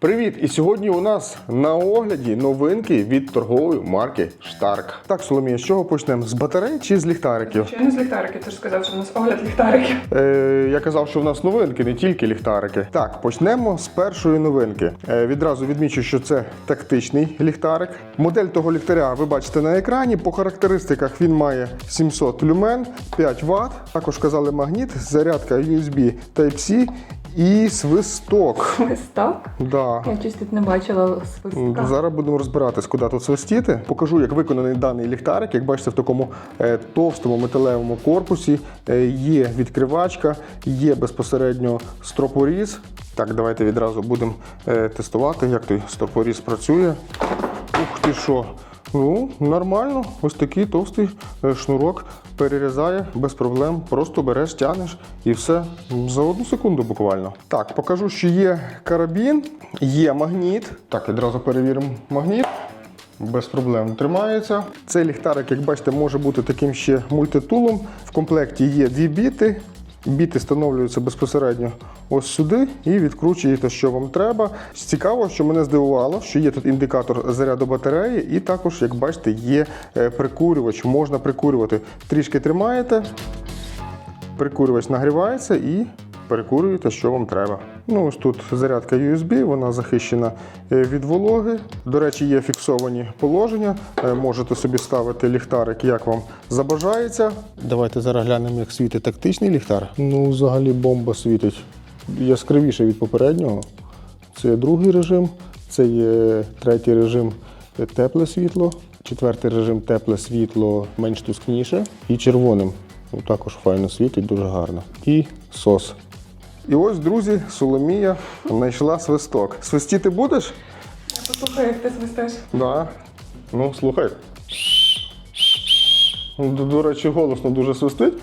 Привіт! І сьогодні у нас на огляді новинки від торгової марки Штарк. Так, Соломія, з чого почнемо? З батарей чи з ліхтариків? Чи не з ліхтариків? Ти ж сказав, що у нас огляд ліхтариків. Е, я казав, що в нас новинки, не тільки ліхтарики. Так, почнемо з першої новинки. Е, відразу відмічу, що це тактичний ліхтарик. Модель того ліхтаря ви бачите на екрані. По характеристиках він має 700 люмен, 5 Вт. Також казали магніт, зарядка USB Type-C і свисток. Свисток? Да. Я щось тут не бачила свистка. Зараз будемо розбиратись, куди тут свистіти. Покажу, як виконаний даний ліхтарик. Як бачите, в такому е, товстому металевому корпусі е, є відкривачка, є безпосередньо стропоріз. Так, давайте відразу будемо е, тестувати, як той стропоріз працює. Ух ти що! Ну, нормально, ось такий товстий е, шнурок перерізає без проблем. Просто береш, тянеш і все за одну секунду буквально. Так, покажу, що є карабін, є магніт. Так, відразу перевіримо магніт. Без проблем тримається. Цей ліхтарик, як бачите, може бути таким ще мультитулом. В комплекті є дві біти. Біти встановлюються безпосередньо ось сюди і відкручуєте, що вам треба. Цікаво, що мене здивувало, що є тут індикатор заряду батареї, і також, як бачите, є е, прикурювач. Можна прикурювати. Трішки тримаєте, прикурювач нагрівається і перекурюєте, що вам треба. Ну, ось тут зарядка USB, вона захищена е, від вологи. До речі, є фіксовані положення. Е, Можете собі ставити ліхтарик, як вам забажається. Давайте зараз глянемо, як світить тактичний ліхтар. Ну, взагалі бомба світить яскравіше від попереднього. Це є другий режим, це є третій режим е, тепле світло, четвертий режим тепле світло менш тускніше і червоним. Ну, Також файно світить, дуже гарно. І сос. І ось, друзі, Соломія знайшла свисток. Свистіти будеш? Я послухаю, як ти свистиш. Да. Ну, слухай. Ну, До, до речі, голосно дуже свистить.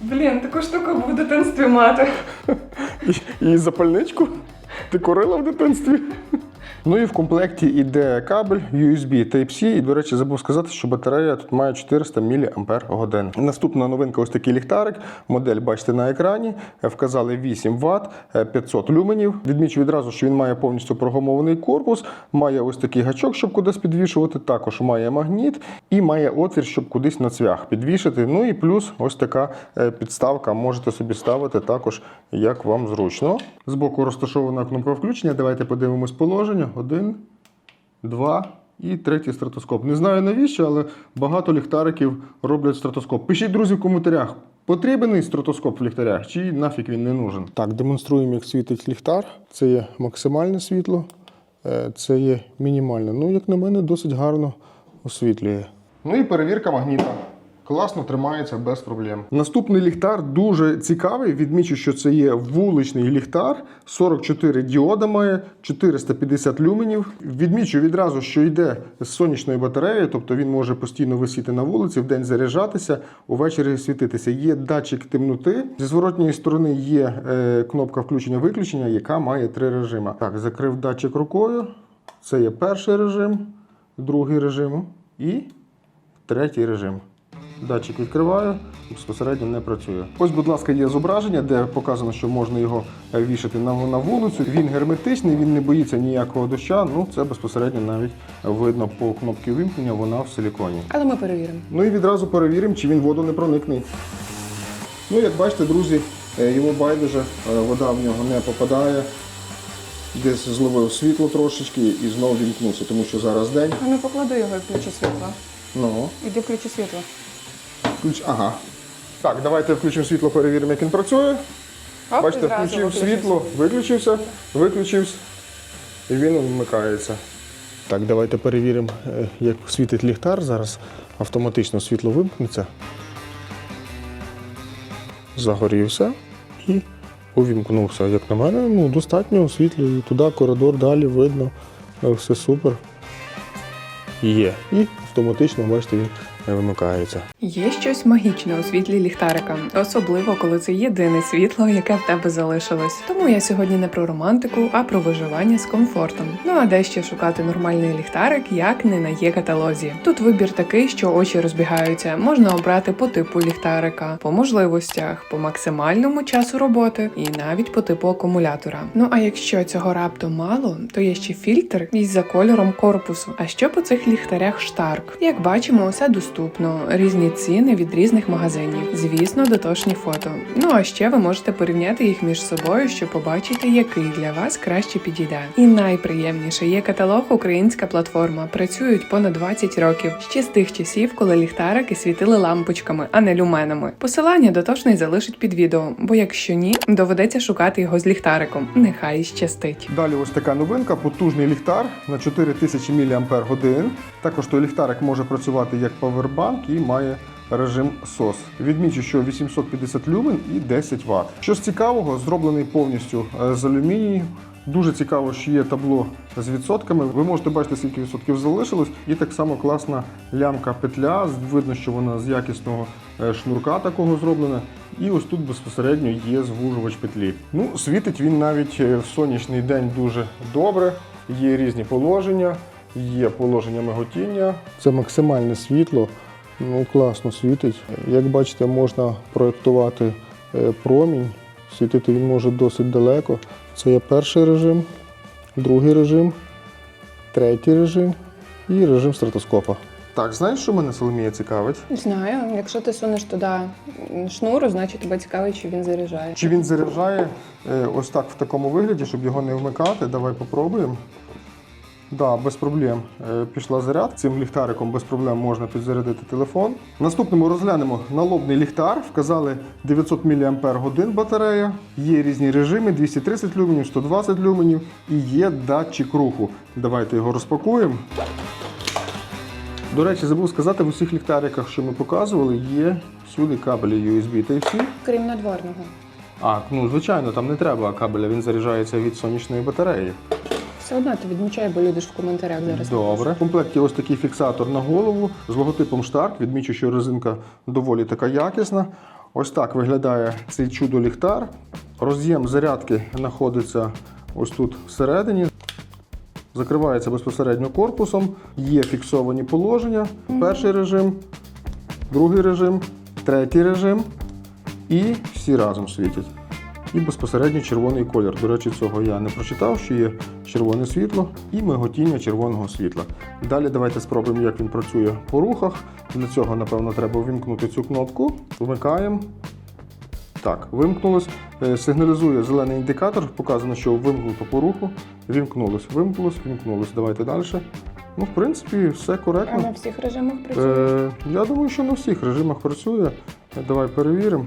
Блін, таку штуку був в дитинстві мати. І, і запальничку. Ти курила в дитинстві? Ну і в комплекті йде кабель USB Type-C. І, до речі, забув сказати, що батарея тут має 400 мАч. Наступна новинка ось такий ліхтарик. Модель бачите на екрані. Вказали 8 Вт, 500 люменів. Відмічу відразу, що він має повністю програмований корпус, має ось такий гачок, щоб кудись підвішувати. Також має магніт і має отвір, щоб кудись на цвях підвішити. Ну і плюс ось така е, підставка. Можете собі ставити також, як вам зручно. Збоку розташована кнопка включення. Давайте подивимось положення. Один, два. І третій стратоскоп. Не знаю навіщо, але багато ліхтариків роблять стратоскоп. Пишіть, друзі, в коментарях, потрібен стратоскоп в ліхтарях чи нафіг він не нужен. Так, демонструємо, як світить ліхтар. Це є максимальне світло, е, це є мінімальне. Ну, як на мене, досить гарно освітлює. Ну і перевірка магніта. Класно тримається без проблем. Наступний ліхтар дуже цікавий. Відмічу, що це є вуличний ліхтар, 44 діода має, 450 люменів. Відмічу відразу, що йде з сонячної батареї, тобто він може постійно висіти на вулиці, вдень заряджатися, увечері світитися. Є датчик темноти. Зі зворотньої сторони є е, кнопка включення-виключення, яка має три режими. Так, закрив датчик рукою. Це є перший режим, другий режим і третій режим. Датчик відкриваю, безпосередньо не працює. Ось, будь ласка, є зображення, де показано, що можна його е, вішати на, на вулицю. Він герметичний, він не боїться ніякого доща. Ну, це безпосередньо навіть видно по кнопці вимкнення, вона в силіконі. Але ми перевіримо. Ну і відразу перевіримо, чи він воду не проникне. Ну, як бачите, друзі, е, йому байдуже, е, вода в нього не попадає. Десь зловив світло трошечки і знову вімкнувся, тому що зараз день. А ну поклади його і включи світло. Ну, Іди включи світло. Ключ, ага. Так, давайте включимо світло, перевіримо, як він працює. Оп, Бачите, включив виключив світло, виключився, виключився, і він вмикається. Так, давайте перевіримо, е, як світить ліхтар. Зараз автоматично світло вимкнеться. Загорівся і увімкнувся. Як на мене, ну, достатньо світло. І туди коридор далі видно. Е, Все супер. Є. І автоматично, бачите, він вимикається. Є щось магічне у світлі ліхтарика, особливо коли це єдине світло, яке в тебе залишилось. Тому я сьогодні не про романтику, а про виживання з комфортом. Ну а де ще шукати нормальний ліхтарик, як не на є каталозі. Тут вибір такий, що очі розбігаються. Можна обрати по типу ліхтарика, по можливостях, по максимальному часу роботи і навіть по типу акумулятора. Ну а якщо цього раптом мало, то є ще фільтр із за кольором корпусу. А що по цих ліхтарях Штарк? Як бачимо, усе доступно, різні ціни від різних магазинів. Звісно, дотошні фото. Ну а ще ви можете порівняти їх між собою, щоб побачити, який для вас краще підійде. І найприємніше є каталог Українська платформа. Працюють понад 20 років ще з тих часів, коли ліхтарики світили лампочками, а не люменами. Посилання дотошний залишить під відео, бо якщо ні, доведеться шукати його з ліхтариком. Нехай щастить. Далі ось така новинка, потужний ліхтар на 4000 мАч. Також той ліхтарик може працювати як павербанк і має режим SOS. Відмічу, що 850 люмен і 10 Вт. Що з цікавого, зроблений повністю е, з алюмінію. Дуже цікаво, що є табло з відсотками. Ви можете бачити, скільки відсотків залишилось, і так само класна лямка петля. Видно, що вона з якісного е, шнурка такого зроблена. І ось тут безпосередньо є звужувач петлі. Ну, світить він навіть е, в сонячний день дуже добре. Є різні положення, є положення миготіння. Це максимальне світло. Ну, класно світить. Як бачите, можна проєктувати е, промінь. Світити він може досить далеко. Це є перший режим, другий режим, третій режим і режим стратоскопа. Так, знаєш, що мене Соломія цікавить? Знаю, якщо ти сунеш туди шнуру, значить тебе цікавить, чи він заряджає. Чи він заряджає е, ось так в такому вигляді, щоб його не вмикати? Давай попробуємо. Да, без проблем Е, пішла заряд. Цим ліхтариком без проблем можна підзарядити телефон. Наступному розглянемо налобний ліхтар. Вказали 900 мАч батарея. Є різні режими: 230 люменів, 120 люменів і є датчик руху. Давайте його розпакуємо. До речі, забув сказати, в усіх ліхтариках, що ми показували, є всюди кабелі USB Type-C. Крім надворного. А, ну звичайно, там не треба кабеля, він заряджається від сонячної батареї. Все одно ти відмічай, бо люди ж в коментарях зараз. Добре. В комплекті ось такий фіксатор на голову з логотипом Stark. Відмічу, що резинка доволі така якісна. Ось так виглядає цей чудо ліхтар. Роз'єм зарядки знаходиться ось тут всередині. Закривається безпосередньо корпусом. Є фіксовані положення. Перший режим, другий режим, третій режим. І всі разом світять. І безпосередньо червоний колір. До речі, цього я не прочитав, що є червоне світло і миготіння червоного світла. Далі давайте спробуємо, як він працює по рухах. Для цього, напевно, треба вимкнути цю кнопку. Вмикаємо. Так, вимкнулось. Е, Сигналізує зелений індикатор. Показано, що вимкнуто по руху. Вімкнулось, вимкнулось, вімкнулось. Давайте далі. Ну, в принципі, все коректно. А на всіх режимах працює? Е, я думаю, що на всіх режимах працює. Е, Давай перевіримо.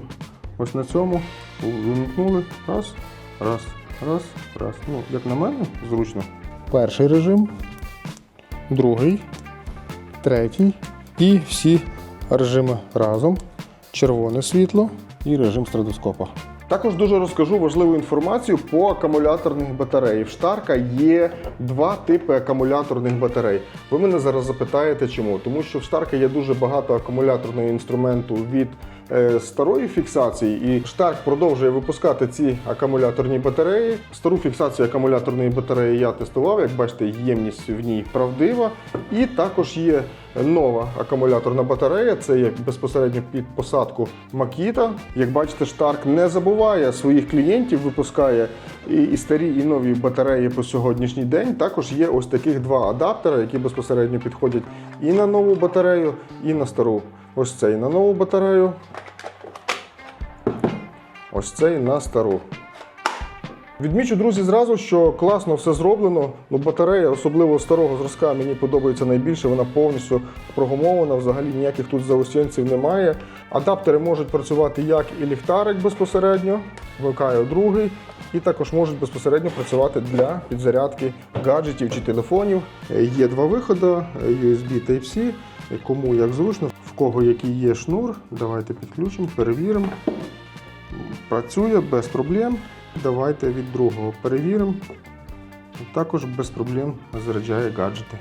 Ось на цьому вимкнули. Раз, раз, раз, раз. Ну, як на мене, зручно. Перший режим, другий, третій і всі режими разом. Червоне світло і режим стратоскопа. Також дуже розкажу важливу інформацію по акумуляторних батареї. В Штарка є два типи акумуляторних батарей. Ви мене зараз запитаєте, чому? Тому що в Штарка є дуже багато акумуляторного інструменту від старої фіксації, і Штарк продовжує випускати ці акумуляторні батареї. Стару фіксацію акумуляторної батареї я тестував. Як бачите, ємність в ній правдива. І також є нова акумуляторна батарея. Це є безпосередньо під посадку Makita. Як бачите, Штарк не забуває своїх клієнтів, випускає і, старі, і нові батареї по сьогоднішній день. Також є ось таких два адаптери, які безпосередньо підходять і на нову батарею, і на стару. Ось цей на нову батарею. Ось цей на стару. Відмічу, друзі, зразу, що класно все зроблено. Ну, батарея, особливо старого зразка, мені подобається найбільше. Вона повністю прогумована, взагалі ніяких тут заусінців немає. Адаптери можуть працювати як і ліхтарик безпосередньо, вмикаю другий, і також можуть безпосередньо працювати для підзарядки гаджетів чи телефонів. Є два виходи: е, USB Type-C, кому як зручно, кого який є шнур. Давайте підключимо, перевіримо. Працює без проблем. Давайте від другого перевіримо. Також без проблем заряджає гаджети.